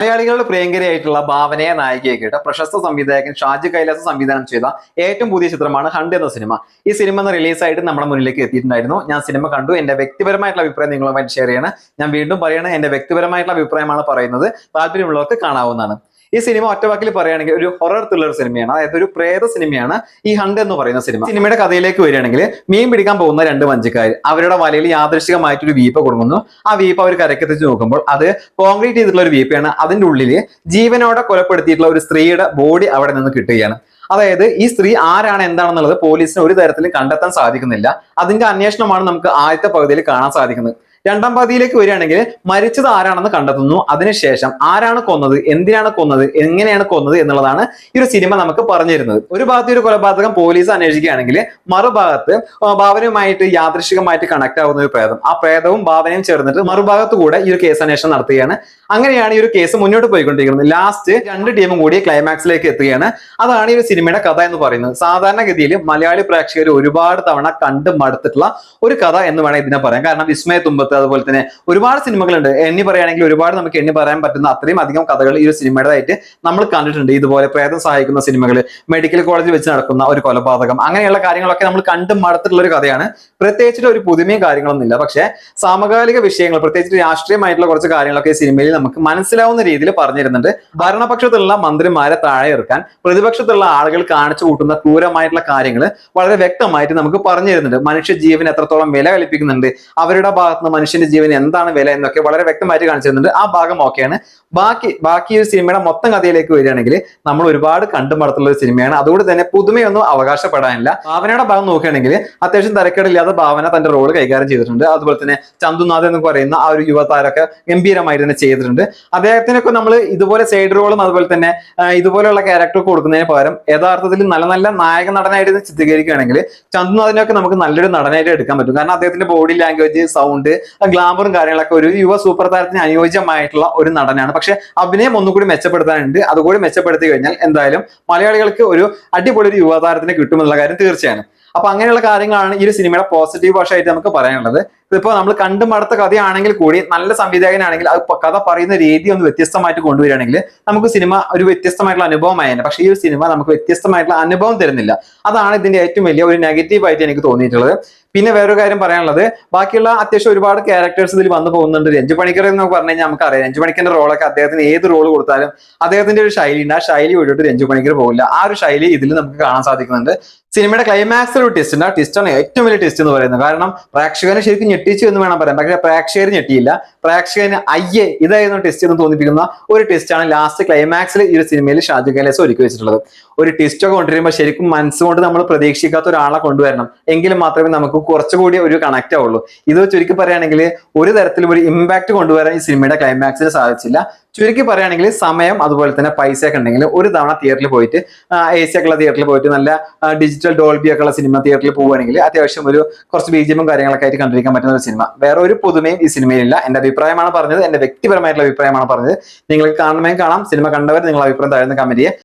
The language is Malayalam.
മലയാളികളുടെ പ്രിയങ്കരിയായിട്ടുള്ള ഭാവനയെ നായികയാക്കിയിട്ട് പ്രശസ്ത സംവിധായകൻ ഷാജി കൈലാസ് സംവിധാനം ചെയ്ത ഏറ്റവും പുതിയ ചിത്രമാണ് ഹണ്ട് എന്ന സിനിമ. ഈ സിനിമ റിലീസായിട്ട് നമ്മുടെ മുന്നിലേക്ക് എത്തിയിട്ടുണ്ടായിരുന്നു. ഞാൻ സിനിമ കണ്ടു. എന്റെ വ്യക്തിപരമായിട്ടുള്ള അഭിപ്രായം നിങ്ങളുമായിട്ട് ഷെയർ ചെയ്യണം. ഞാൻ വീണ്ടും പറയണേ എന്റെ വ്യക്തിപരമായിട്ടുള്ള അഭിപ്രായമാണ് പറയുന്നത്. താല്പര്യമുള്ളവർക്ക് കാണാവുന്നതാണ്. ഈ സിനിമ ഒറ്റവാക്കിൽ പറയുകയാണെങ്കിൽ ഒരു ഹൊറർ ത്രില്ലർ സിനിമയാണ്. അതായത് ഒരു പ്രേത സിനിമയാണ് ഈ ഹണ്ട് എന്ന് പറയുന്ന സിനിമ. സിനിമയുടെ കഥയിലേക്ക് വരികയാണെങ്കിൽ മീൻ പിടിക്കാൻ പോകുന്ന രണ്ട് വഞ്ചിക്കാർ അവരുടെ വലയിൽ യാദൃശികമായിട്ടൊരു വീപ്പ കൊടുക്കുന്നു ആ വീപ്പ അവർ കരക്കെത്തിച്ച് നോക്കുമ്പോൾ അത് കോൺക്രീറ്റ് ചെയ്തിട്ടുള്ള ഒരു വീപ്പയാണ്. അതിന്റെ ഉള്ളിൽ ജീവനോടെ കൊലപ്പെടുത്തിയിട്ടുള്ള ഒരു സ്ത്രീയുടെ ബോഡി അവിടെ നിന്ന് കിട്ടുകയാണ്. അതായത് ഈ സ്ത്രീ ആരാണ് എന്താണെന്നുള്ളത് പോലീസിന് ഒരു തരത്തിലും കണ്ടെത്താൻ സാധിക്കുന്നില്ല. അതിന്റെ അന്വേഷണമാണ് നമുക്ക് ആദ്യത്തെ പകുതിയിൽ കാണാൻ സാധിക്കുന്നത്. രണ്ടാം പകുതിയിലേക്ക് വരികയാണെങ്കിൽ മരിച്ചത് ആരാണെന്ന് കണ്ടെത്തുന്നു. അതിനുശേഷം ആരാണ് കൊന്നത്? എന്തിനാണ് കൊന്നത്? എങ്ങനെയാണ് കൊന്നത് എന്നുള്ളതാണ് ഈ ഒരു സിനിമ നമുക്ക് പറഞ്ഞു തരുന്നത് ഒരു ഭാഗത്ത് ഒരു കൊലപാതകം പോലീസ് അന്വേഷിക്കുകയാണെങ്കിൽ മറുഭാഗത്ത് ഭാവനയുമായിട്ട് യാദൃശികമായിട്ട് കണക്ട് ആവുന്ന ഒരു പ്രേതം. ആ പ്രേതവും ഭാവനയും ചേർന്നിട്ട് മറുഭാഗത്ത് കൂടെ ഈ ഒരു കേസ് അന്വേഷണം നടത്തുകയാണ്. അങ്ങനെയാണ് ഈ ഒരു കേസ് മുന്നോട്ട് പോയിക്കൊണ്ടിരിക്കുന്നത്. ലാസ്റ്റ് രണ്ട് ടീമും കൂടി ക്ലൈമാക്സിലേക്ക് എത്തുകയാണ്. അതാണ് ഈ ഒരു സിനിമയുടെ കഥ എന്ന് പറയുന്നത്. സാധാരണഗതിയിൽ മലയാളി പ്രേക്ഷകർ ഒരുപാട് തവണ കണ്ട് മടുത്തിട്ടുള്ള ഒരു കഥ എന്ന് വേണം ഇതിനെ പറയാം കാരണം വിസ്മയ തുമ്പത്ത് അതുപോലെ തന്നെ ഒരുപാട് സിനിമകളുണ്ട്. എണ്ണി പറയുകയാണെങ്കിൽ ഒരുപാട് നമുക്ക് എണ്ണി പറയാൻ പറ്റുന്ന അത്രയും അധികം കഥകൾ ഈ ഒരു സിനിമയുടേതായിട്ട് നമ്മൾ കണ്ടിട്ടുണ്ട്. ഇതുപോലെ പ്രേതം സഹായിക്കുന്ന സിനിമകൾ മെഡിക്കൽ കോളേജിൽ വെച്ച് നടക്കുന്ന ഒരു കൊലപാതകം അങ്ങനെയുള്ള കാര്യങ്ങളൊക്കെ നമ്മൾ കണ്ട് മടുത്തിട്ടുള്ള ഒരു കഥയാണ്. പ്രത്യേകിച്ചിട്ട് ഒരു പുതുമയും കാര്യങ്ങളൊന്നും ഇല്ല. പക്ഷേ സമകാലിക വിഷയങ്ങൾ പ്രത്യേകിച്ച് രാഷ്ട്രീയമായിട്ടുള്ള കുറച്ച് കാര്യങ്ങളൊക്കെ ഈ സിനിമയിൽ നമുക്ക് മനസ്സിലാവുന്ന രീതിയിൽ പറഞ്ഞിരുന്നുണ്ട്. ഭരണപക്ഷത്തുള്ള മന്ത്രിമാരെ താഴെ ഇറക്കാൻ പ്രതിപക്ഷത്തുള്ള ആളുകൾ കാണിച്ചു കൂട്ടുന്ന ക്രൂരമായിട്ടുള്ള കാര്യങ്ങൾ വളരെ വ്യക്തമായിട്ട് നമുക്ക് പറഞ്ഞു തരുന്നുണ്ട് മനുഷ്യ ജീവൻ എത്രത്തോളം വില കൽപ്പിക്കുന്നുണ്ട്. അവരുടെ ഭാഗത്ത് നിന്ന് മനുഷ്യന്റെ ജീവൻ എന്താണ് വില എന്നൊക്കെ വളരെ വ്യക്തമായിട്ട് കാണിച്ചു തരുന്നുണ്ട് ആ ഭാഗം ഓക്കെയാണ് ബാക്കി ബാക്കി ഒരു സിനിമയുടെ മൊത്തം കഥയിലേക്ക് വരികയാണെങ്കിൽ നമ്മൾ ഒരുപാട് കണ്ടുമടത്തുള്ള ഒരു സിനിമയാണ് അതുകൊണ്ട് തന്നെ പുതുമയൊന്നും അവകാശപ്പെടാനില്ല. ഭാവനയുടെ ഭാഗം നോക്കുകയാണെങ്കിൽ അത്യാവശ്യം തരക്കേടില്ലാതെ ഭാവന തന്റെ റോൾ കൈകാര്യം ചെയ്തിട്ടുണ്ട്. അതുപോലെ തന്നെ ചന്തുനാഥ് എന്ന് പറയുന്ന ആ ഒരു യുവതാരൊക്കെ ഗംഭീരമായിട്ട് തന്നെ ചെയ്തിട്ടുണ്ട്. അദ്ദേഹത്തിനൊക്കെ നമ്മൾ ഇതുപോലെ സൈഡ് റോളും അതുപോലെ തന്നെ ഇതുപോലെയുള്ള ക്യാരക്ടർ കൊടുക്കുന്നതിന് പകരം യഥാർത്ഥത്തിൽ നല്ല നല്ല നായക നടനായിട്ട് ചിത്രീകരിക്കുകയാണെങ്കിൽ ചന്തുനാഥിനൊക്കെ നമുക്ക് നല്ലൊരു നടനായിട്ട് എടുക്കാൻ പറ്റും. കാരണം അദ്ദേഹത്തിന്റെ ബോഡി ലാംഗ്വേജ് സൗണ്ട് ഗ്ലാമറും കാര്യങ്ങളൊക്കെ ഒരു യുവ സൂപ്പർ താരത്തിന് അനുയോജ്യമായിട്ടുള്ള ഒരു നടനാണ്. പക്ഷെ അഭിനയം ഒന്നുകൂടി മെച്ചപ്പെടുത്താനുണ്ട്. അതുകൂടി മെച്ചപ്പെടുത്തി കഴിഞ്ഞാൽ എന്തായാലും മലയാളികൾക്ക് ഒരു അടിപൊളി ഒരു യുവതാരത്തിന് കിട്ടുമെന്നുള്ള കാര്യം തീർച്ചയാണ്. അപ്പൊ അങ്ങനെയുള്ള കാര്യങ്ങളാണ് ഈ ഒരു സിനിമയുടെ പോസിറ്റീവ് വശമായിട്ട് നമുക്ക് പറയാനുള്ളത്. ഇതിപ്പോ നമ്മൾ കണ്ടു മടുത്ത കഥയാണെങ്കിൽ കൂടി നല്ല സംവിധായകനാണെങ്കിൽ അത് കഥ പറയുന്ന രീതി ഒന്ന് വ്യത്യസ്തമായിട്ട് കൊണ്ടുവരികയാണെങ്കിൽ നമുക്ക് സിനിമ ഒരു വ്യത്യസ്തമായിട്ടുള്ള അനുഭവമായിരുന്നു പക്ഷേ ഈ ഒരു സിനിമ നമുക്ക് വ്യത്യസ്തമായിട്ടുള്ള അനുഭവം തരുന്നില്ല. അതാണ് ഇതിന്റെ ഏറ്റവും വലിയ ഒരു നെഗറ്റീവ് ആയിട്ട് എനിക്ക് തോന്നിയിട്ടുള്ളത്. പിന്നെ വേറൊരു കാര്യം പറയാനുള്ളത് ബാക്കിയുള്ള അത്യാവശ്യം ഒരുപാട് ക്യാരക്ടേഴ്സ് ഇതിൽ വന്നു പോകുന്നുണ്ട്. രഞ്ജു പണിക്കർ എന്ന് പറഞ്ഞു കഴിഞ്ഞാൽ നമുക്ക് നമുക്കറിയാം. രഞ്ജു പണിക്കറിന്റെ റോളൊക്കെ അദ്ദേഹത്തിന് ഏത് റോൾ കൊടുത്താലും അദ്ദേഹത്തിന്റെ ഒരു ശൈലി ഉണ്ട്. ആ ശൈലി വിട്ടിട്ട് രഞ്ജു പണിക്കർ പോകില്ല. ആ ഒരു ശൈലി ഇതിൽ നമുക്ക് കാണാൻ സാധിക്കുന്നുണ്ട്. സിനിമയുടെ ക്ലൈമാക്സിൽ ഒരു ടെസ്റ്റ് ഉണ്ട്. ആ ടെസ്റ്റാണ് ഏറ്റവും വലിയ ടെസ്റ്റ് എന്ന് പറയുന്നത്. കാരണം പ്രേക്ഷകനെ ശരിക്കും ഞെട്ടിച്ചു എന്ന് വേണം പറയാം പക്ഷേ പ്രേക്ഷകർ ഞെട്ടിയില്ല. പ്രേക്ഷകന് അയ്യേ ഇതായിരുന്നു ടെസ്റ്റ് എന്ന് തോന്നിപ്പിക്കുന്ന ഒരു ടെസ്റ്റാണ് ലാസ്റ്റ് ക്ലൈമാക്സിൽ ഈ ഒരു സിനിമയിൽ ഷാജു കൈലാസ് ഒരുക്കി വെച്ചിട്ടുള്ളത്. ഒരു ടെസ്റ്റ് ഒക്കെ കൊണ്ടുവരുമ്പോൾ ശരിക്കും മനസ്സുകൊണ്ട് നമ്മൾ പ്രതീക്ഷിക്കാത്ത ഒരാളെ കൊണ്ടുവരണം. എങ്കിലും മാത്രമേ നമുക്ക് കുറച്ചുകൂടി ഒരു കണക്റ്റ് ആവുള്ളൂ. ഇത് ചുരുക്കി പറയുകയാണെങ്കിൽ ഒരു തരത്തിലും ഒരു ഇമ്പാക്ട് കൊണ്ടുവരാൻ ഈ സിനിമയുടെ ക്ലൈമാക്സിൽ സാധിച്ചില്ല. ചുരുക്കി പറയുകയാണെങ്കിൽ സമയം അതുപോലെ തന്നെ പൈസ ഒക്കെ ഉണ്ടെങ്കിൽ ഒരു തവണ തിയേറ്ററിൽ പോയിട്ട് എ സി ഒക്കെ ഉള്ള തിയേറ്ററിൽ പോയിട്ട് നല്ല ഡിജിറ്റൽ ഡോൾബി ഒക്കെ ഉള്ള സിനിമ തിയേറ്ററിൽ പോവുകയാണെങ്കിൽ അത്യാവശ്യം ഒരു കുറച്ച് ബീജിയമും കാര്യങ്ങളൊക്കെ ആയിട്ട് കണ്ടിരിക്കാൻ പറ്റുന്ന ഒരു സിനിമ വേറെ ഒരു പുതുമയും ഈ സിനിമയിലില്ല എന്റെ അഭിപ്രായമാണ് പറഞ്ഞത്. എന്റെ വ്യക്തിപരമായിട്ടുള്ള അഭിപ്രായമാണ് പറഞ്ഞത്. നിങ്ങൾക്ക് കാണണമെങ്കിൽ കാണാം. സിനിമ കണ്ടവർ നിങ്ങളുടെ അഭിപ്രായം താഴ്ന്ന കമന്റ്